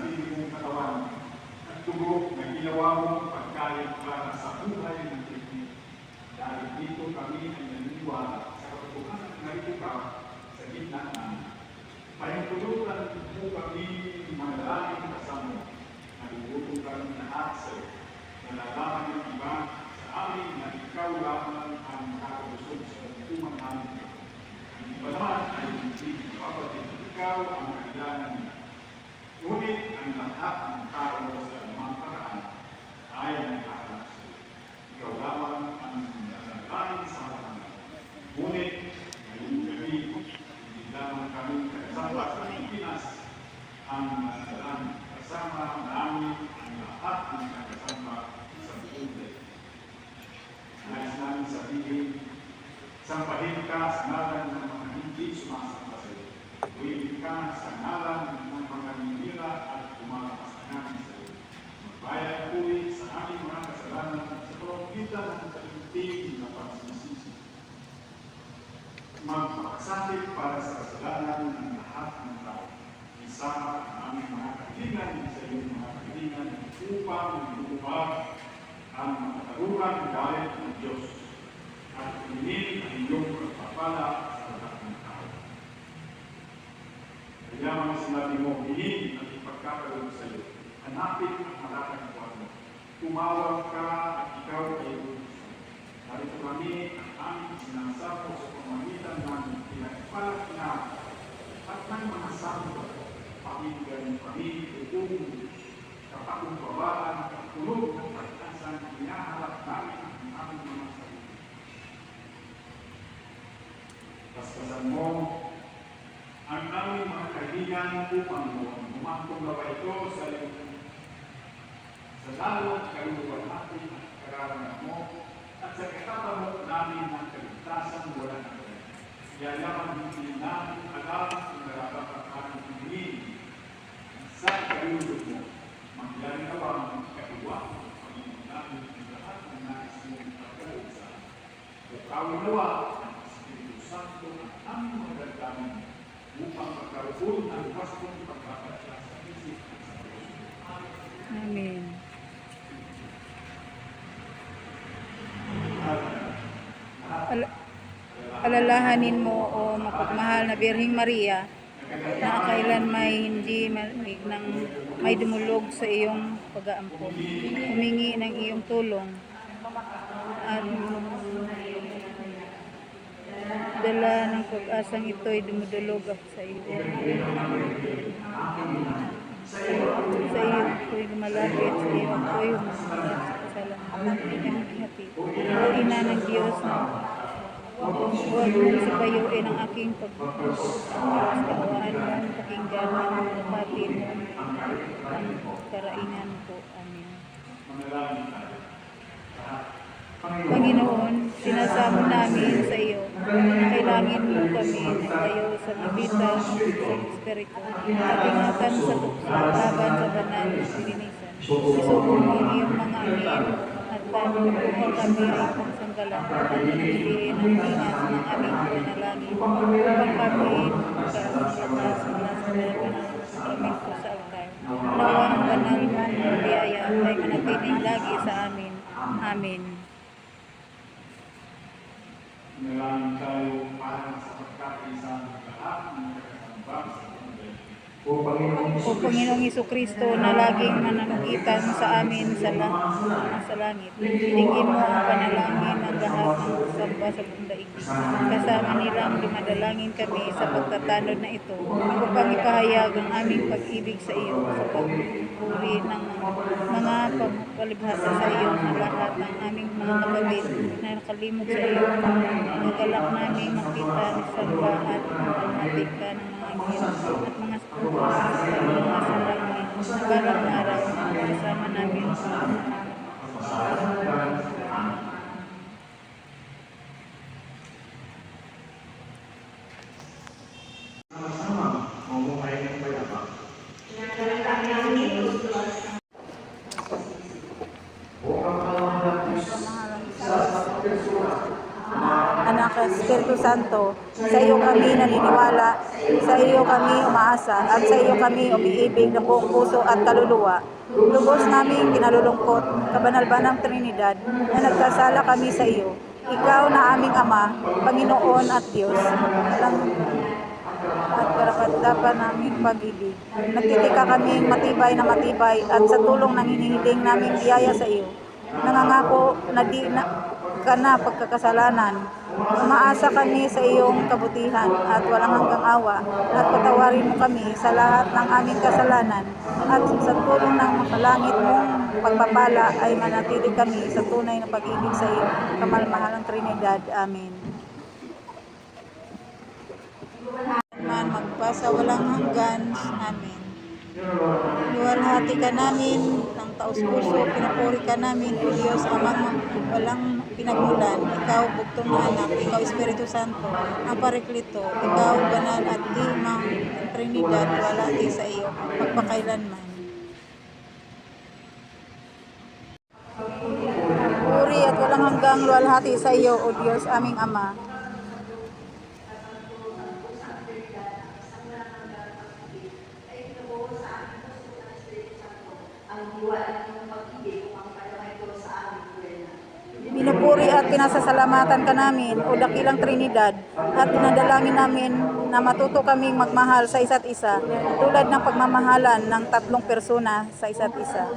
sarili mong katawan at dugo na ginawa mong pagkain para sa buhay ng Pilipinas. Dahil dito kami ay naniniwala sa katotohanan na narito ka sa gitna namin. Pahintulutan mo kami manalangin kasama. Nagugutom kami lahat sa iyo. Nalalaman ng iba sa amin na ikaw lamang ang nakakabusog sa kutuman namin. Hindi pa naman ay hindi kapatid. Ikaw ang kailangan. Ngunit ang lahat ng tao sa mga paraan ay nakakalap sa iyo. Ikaw lamang ang nanalangin sa mga Ngunit ngayong gabi, hindi lamang kami kasama sa Pilipinas ang nanalangin kasama namin ang lahat ng nakasama sa buong Nais namin sabihin, sampahin ka sa ngalan ng mga hindi sumasamba sa iyo. Tuwing ka sa ngalan ng mga nindira at kumakapasanan sa iyo. Magbayad puri sa aming mga kasalanan sa pamamagitan ng kalinting na pagsisisi. Magpakasakit para sa kasalanan ng lahat ng tao. Isama ang aming kaibigan sa iyong mga kaibigan upang lumubag ang makatarungan galit ng Diyos at inin ang iyong pagpapala sa lahat ng tao. Kaya mga sinabi mo, hihin at ipagkakaroon sa iyo. Hanapin ang matatagpuan mo. Tumawag ka at ikaw ay. Narito kami ang aming sinasako sa pamamagitan ng pinagpalat na at ng mga santo. Pakinggan kami upong kapagkumbabaan at tulog ng pagkasan hinaharap namin ang aming mga sarili. Paskasan mo ang aming mga kaibigan upang mo umangkong gawa ito sa iyong sa lalo at kaluluwa natin at kararaman mo at sa katatamot namin ng kaligtasan wala na rin. Yayaman hindi namin alam aming hingin sa kalulog mo. Na ba ang katuwa Panginoon namin ang lahat ng nais nawa ng Espiritu Santo ang aming upang magkaroon ng wastong pagkakasya. Amen. Al- alalahanin mo o mapagmahal na Birhing Maria na kailan may hindi ng may dumulog sa iyong pag-aampon. Humingi ng iyong tulong at dala ng pag-asang ito'y dumudulog ako sa iyo. Sa iyo ako'y lumalapit, sa iyo ako'y humahanap sa kasalanan. Ang hati. Ina ng Diyos na huwag subayuin ang aking pagpupusos. Diyos, kawaan mo, pakinggan ang kapatid mo, ang karainan ko. Amen. Panginoon, sinasamo namin sa iyo. Kailangan mo kami tayo sa magitan sa Espiritu at ingatan sa laban sa banal na silinisan. Isubo mo ang mga amin panunuhan kami ang pagsanggalang at nanatilihin ang ingat ng aming panalangin upang kami magkaroon mula sa mga sakramento sa altar. Nawa ang banal mong lagi sa amin. Amen. Panginoong Iso Kristo na laging nananagitan sa amin sa, lang, sa langit. Tingin mo ang panalangin ng lahat ng samba sa buong daigdig. Kasama nilang dumadalangin kami sa pagtatanod na ito upang ipahayag ang aming pag-ibig sa iyo sa pagpuri ng mga pagkalibhasa sa iyo ng lahat ng aming mga kapatid na nakalimot sa iyo. Nagalak namin makita Samba at almatik ka ng mga anghel at mga sa mga salangin sa balang araw kasama namin sa Anak Espiritu Santo. Sa iyo kami naniniwala, sa iyo kami umaasa, at sa iyo kami umiibig ng buong puso at kaluluwa. Lubos namin kinalulungkot, kabanal-banang Trinidad, na nagkasala kami sa iyo. Ikaw na aming Ama, Panginoon at Diyos. Walang at karapat-dapat naming pag-ibig. Nagtitika kaming matibay na matibay at sa tulong ng hinihiling naming biyaya sa iyo. Nangangako na di na ka na pagkakasalanan. Umaasa kami sa iyong kabutihan at walang hanggang awa at patawarin mo kami sa lahat ng aming kasalanan at sa tulong ng makalangit mong pagpapala ay manatili kami sa tunay na pag-ibig sa iyo. Kamalmahalang Trinidad. Amen. man magpasa walang hanggan. Amen. Luwalhati ka namin ng taos puso, pinupuri ka namin, O Diyos, amang walang pinagmulan. Ikaw, bugtong na anak, ikaw, Espiritu Santo, ang Pariklito, ikaw, banal at di mang Trinidad, wala di sa iyo, magpakailanman. Puri at walang hanggang luwalhati sa iyo, O Diyos, aming Ama. Pinupuri at pinasasalamatan ka namin, O dakilang Trinidad, at dinadalangin namin na matuto kaming magmahal sa isa't isa, tulad ng pagmamahalan ng tatlong persona sa isa't isa.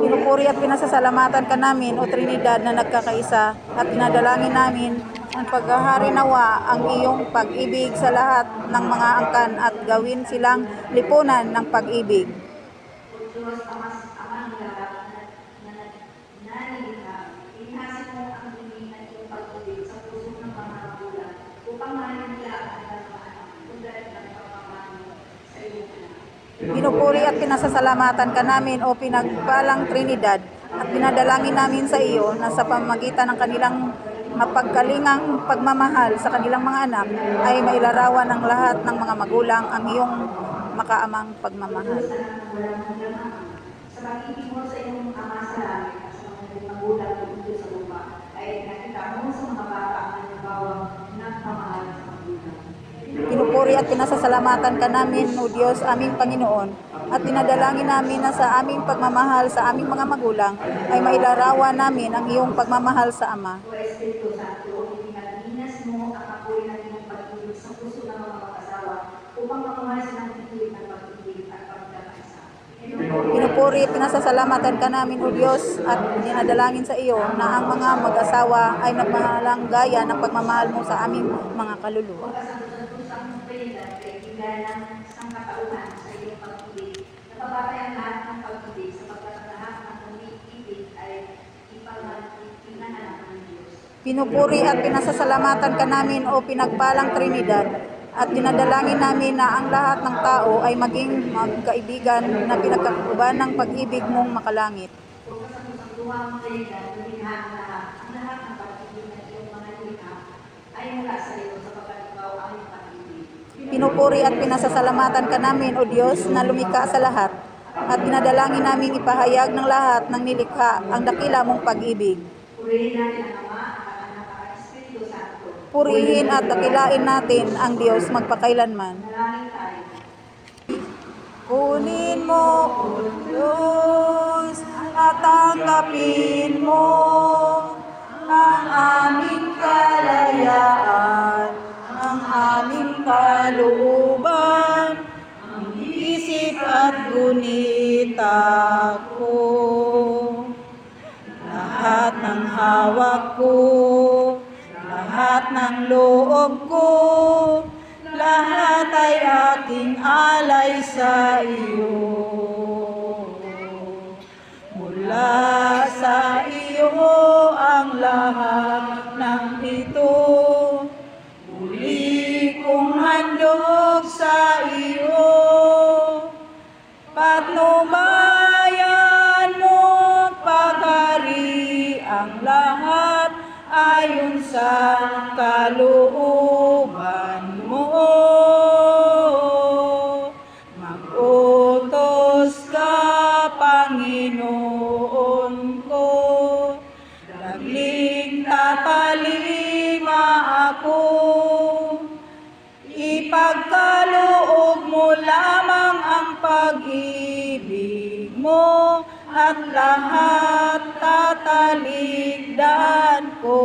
Pinupuri at pinasasalamatan ka namin, O Trinidad na nagkakaisa, at dinadalangin namin ang paghahari nawa ang iyong pag-ibig sa lahat ng mga angkan at gawin silang lipunan ng pag-ibig. Pinupuri at pinasasalamatan ka namin o pinagpalang Trinidad at pinadalangin namin sa iyo na sa pamagitan ng kanilang mapagkalingang pagmamahal sa kanilang mga anak ay mailarawan ng lahat ng mga magulang ang iyong makaamang pagmamahal. sa pagiging mo sa iyong ama sa langit at sa mga magulang sa lupa ay nakita mo sa mga bata ang halimbawa ng pamahal sa magulang. Pinupuri at pinasasalamatan ka namin, O Diyos, aming Panginoon, at dinadalangin namin na sa aming pagmamahal sa aming mga magulang ay mailarawan namin ang iyong pagmamahal sa Ama. Pinupuri at pinasasalamatan ka namin, O Diyos, at dinadalangin sa iyo na ang mga mag-asawa ay nagmahalang gaya ng pagmamahal mo sa aming mga kaluluwa. Bigla ng sangkatauhan sa iyong pag-ibig. Napabatay ang lahat ng pag-ibig sapagkat ang lahat ng pag-ibig ay ipinanganak ng Diyos. Pinupuri at pinasasalamatan ka namin, O pinagpalang Trinidad, at dinadalangin namin na ang lahat ng tao ay maging magkaibigan na pinagkakuban ng pag-ibig mong makalangit. Kung sa ang lahat. Ng pag-ibig ng iyong mga ay mula sa iyo sapagkat ikaw ang iyong pag-ibig. Pinupuri at pinasasalamatan ka namin, O Diyos, na lumika sa lahat, at dinadalangin namin ipahayag ng lahat ng nilikha ang dakila mong pag-ibig. Purihin at dakilain natin ang Diyos magpakailanman. Kunin mo, O Diyos, at tanggapin mo ang aming kalayaan, aming kalooban, ang isip at gunita ko. Lahat ng hawak ko, lahat ng loob ko, lahat ay aking alay sa iyo. Mula sa iyo ang lahat mo at lahat tatalikdan ko.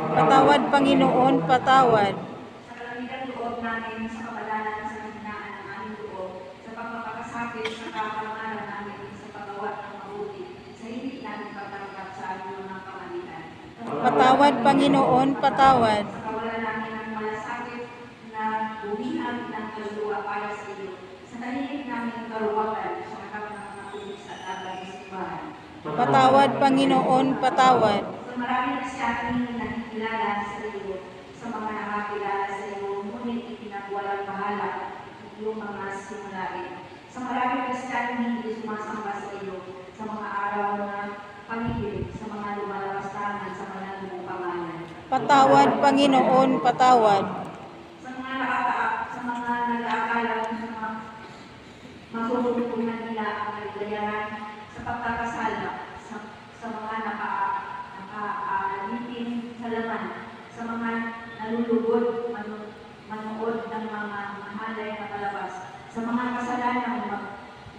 Patawad, Panginoon, patawad. Sa kalamitan loob namin sa kabalanan sa kahinaan ng aming loob, sa pagpapakasakit sa kapamanan namin sa paggawa ng mabuti, sa hindi namin pagtanggap sa aming mga kamalian. Patawad, Panginoon, patawad. Sa kawalan namin ng malasakit na bumihan ng kaluluwa para sa iyo, sa tahimik namin karuwakan sa katawang ng mga tubig sa tabay sa ibahan. Patawad, Panginoon, patawad. Sa marami na siya aming nakikilala sa iyo, sa mga nakakilala sa iyo, ngunit ipinagwalang bahala iyong mga simulain. Sa marami na siya hindi sumasamba sa iyo, sa mga araw na pamigil, sa mga lumalabas tangan sa mga mong pangalan. Patawad, Panginoon, patawad. Sa mga nakaka sa mga nag-aakala sa mga masusutunan nila ang kaligayahan sa pagkakasala, sa, mga naka, naka-alipin sa laman, sa mga nalulugod, manu, manood ng mga mahalay na palabas, sa mga kasalanan mag,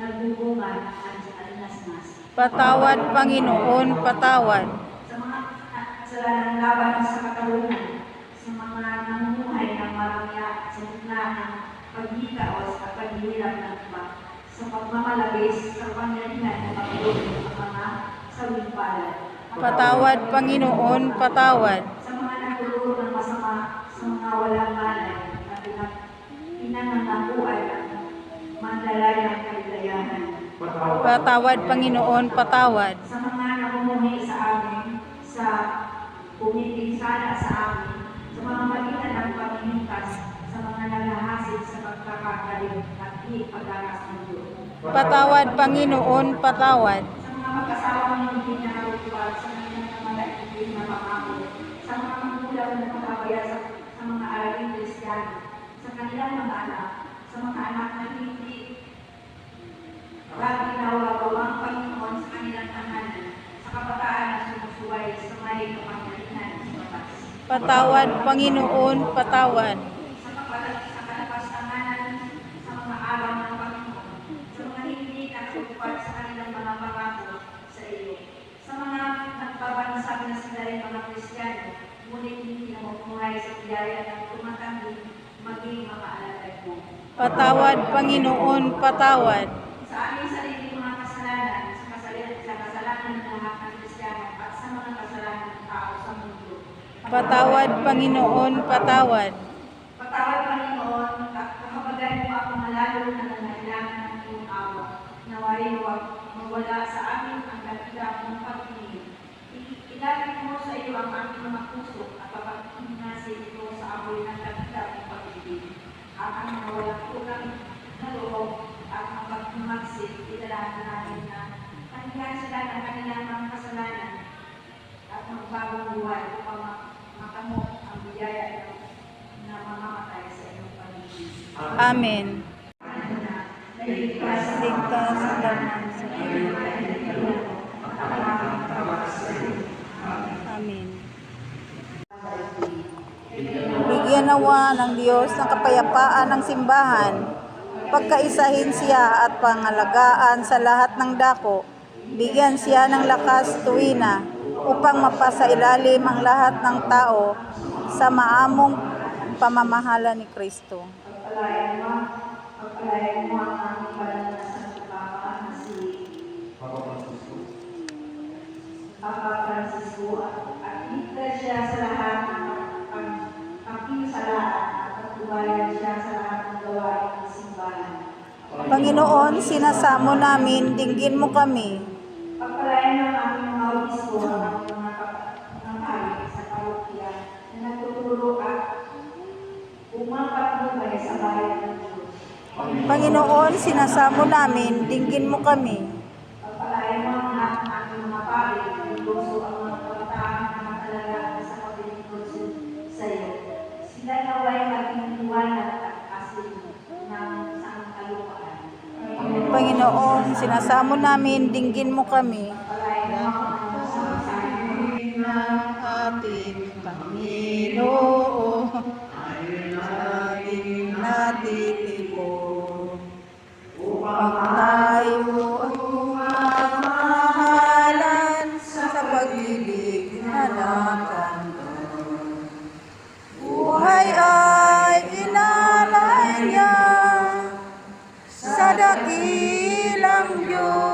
nagbubunga at alinasnas, Patawad, Panginoon, patawad. sa mga kasalanan laban sa katarungan, sa mga namumuhay ng marangya sa gitna ng paghika o sa paghihirap ng iba, sa pagmamalagay sa pangyarihan ng Panginoon ng mga sawing palad. Patawad, Panginoon, patawad. Sa mga naguluro ng masama, sa mga walang malay, na pinag pinanangakuan ang mandalayang kaligayahan. Patawad, Panginoon, patawad. sa mga namumuhay sa amin, sa pumipinsala sa amin, sa mga magitan ng pamimitas, sa mga naghahasid sa pagkakagaling at di pag-aras ng Diyos. Patawad, Panginoon, patawad. Mga mag-asawang hindi narutuwag, sa kanilang namalaigin na pangako, sa mga magulang na nakabaya sa, sa mga aralin kristyano, sa kanilang mga anak, sa mga anak na hindi Lagi nawawawang Panginoon sa kanilang tahanan, sa kabataan na sumusuway sa may kapangyarihan sa batas. Patawad, Panginoon, patawad. Sa kapalag sa kalapastanganan, sa mga araw ng Panginoon, sa mga hindi nakatupad sa kanilang mga pangako sa iyo. Sa mga nagbabansag na sila ay mga Kristiyano, ngunit hindi namumuhay sa biyaya ng tumatanggi maging mga alagad mo. Patawad, Panginoon, patawad. sa aming sarili mga kasalanan, sa kasalanan, sa kasalanan ng ng Kristiyano at sa mga kasalanan ng tao sa mundo. Patawad, Panginoon, patawad. Patawad Panginoon, kakabagan mo ako malalo na nangailangan ng iyong awa. Naway huwag mawala sa amin ang dakila mong pagtingin. I- Ilapit mo sa iyo ang aming mga puso at papagpinasin ito sa amoy ng dakila mong pag-ibig. At ang mga walang kulang na loob at ang pagmamagsid, idalahan natin na kanilang sila ng kanilang mga kasalanan at magbagong buhay upang ma- makamot ang biyaya na mamamatay sa iyong paligid. Amen. Ligtas sa laman sa Amen. Bigyan nawa ng Diyos ng kapayapaan ng simbahan, pagkaisahin siya at pangalagaan sa lahat ng dako, bigyan siya ng lakas tuwina upang mapasailalim ang lahat ng tao sa maamong pamamahala ni Kristo. Papa Francisco at ligtas siya sa lahat at pagtubayan siya sa lahat ng gawain ng simbahan. Panginoon, sinasamo namin, dinggin mo kami. Pagpalayan ng aming mga obispo at ang mga kap- ng pari sa parokya na nagtuturo at umapatnubay sa bayan ng Diyos. Panginoon, sinasamo namin, dinggin mo kami. Panginoon, sinasamo namin, dinggin mo kami. Ating Panginoon ay laging natitipon upang tayo mamahalan sa pag-ibig na nakanton. Buhay ay inalay niya sa Diyos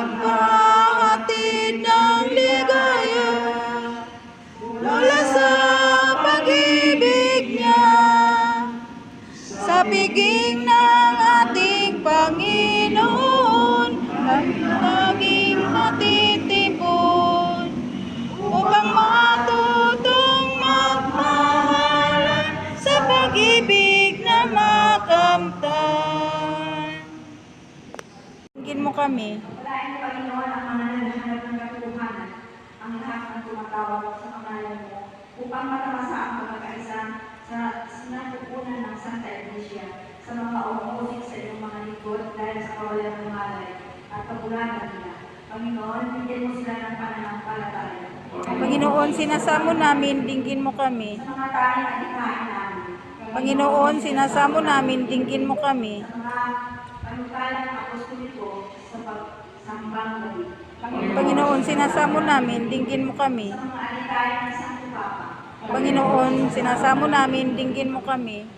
sa pagpahatid ng ligaya mula sa pag-ibig niya sa piging ng ating Panginoon laging matitipon upang matutong magmahalan sa pag-ibig na makamtan. Tingin mo kami. Walain mo, Panginoon, ang mga naghahanap ng katuhanan, ang tumatawag sa pangalan mo, upang matamasa ang pagkakaisa sa sinapupunan ng Santa Iglesia, sa mga umuusik sa iyong mga lingkod dahil sa kawalan ng malay at pagulanan nila. Panginoon, bigyan mo sila ng pananampalataya. Panginoon, sinasamo namin, dinggin mo kami. Sa mga tanging adikain namin. Panginoon, sinasamo namin, dinggin mo kami. Sa mga panukalang apostoliko sa pagsambang gabi. Panginoon, sinasamo namin, dinggin mo kami. Panginoon, sinasamo namin, dinggin mo kami.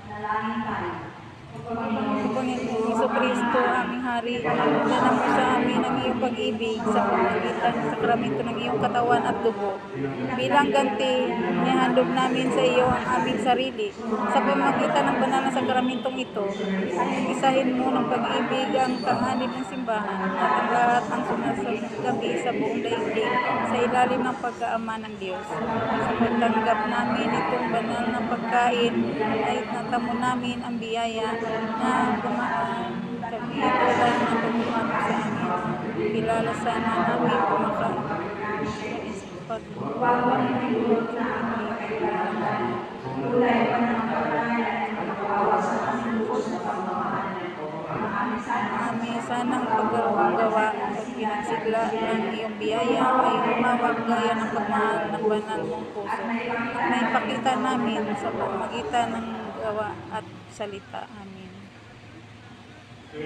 Manalangin tayo. Panginoong Iso Kristo, aming Hari, dala mo sa amin ang iyong pag-ibig sa pamagitan ng sakramento ng iyong katawan at dugo. Bilang ganti, nihandog namin sa iyo ang aming sarili. Sa pamagitan ng banal na sakramentong ito, isahin mo ng pag-ibig ang tanganib ng simbahan at ang lahat ng sumasabi sa buong daigdig sa ilalim ng pagkaama ng Diyos. Sa pagtanggap namin itong banal na pagkain, ay natamo namin ang biyaya na gumaan kami tulad na pagmamano sa amin. Kilala sana namin kumakain. Pag Kulay pa ng pagkakayan at pag-awa sa kasilukos na pagmamahalan. Ang aming sana kami sanang paggawa at pinagsigla ng iyong biyaya ay humawag gaya ng pagmahal ng banal mong puso at may pakita namin sa pamagitan ng gawa at salita. Amen. At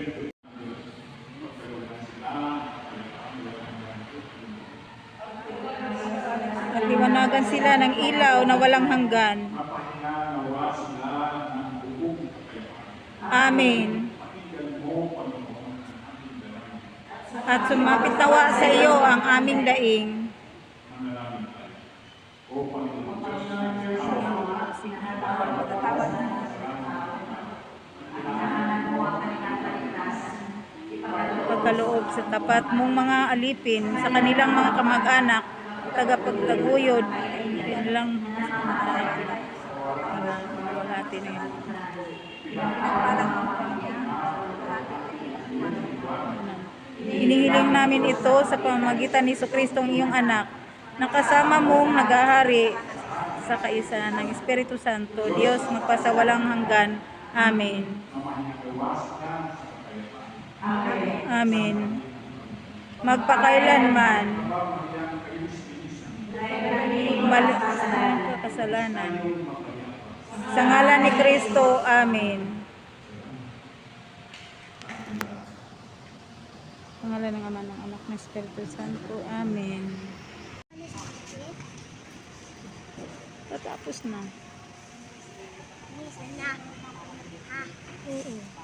liwanagan sila ng ilaw na walang hanggan. Amen. At sumapit nawa sa iyo ang aming daing. Tapat mong mga alipin sa kanilang mga kamag-anak, tagapagtaguyod, kanilang wala na yun. Hinihiling namin ito sa pamamagitan ni Kristong iyong anak, na kasama mong nagahari sa kaisa ng Espiritu Santo, Diyos magpasawalang hanggan. Amen. Amen. Magpakailanman. Balik sa kasalanan. Sa ngalan ni Kristo, Amen. Sa ngalan ng Ama ng Anak ng Espiritu Santo, Amen. Tatapos na. Bisa na. Ha? Oo.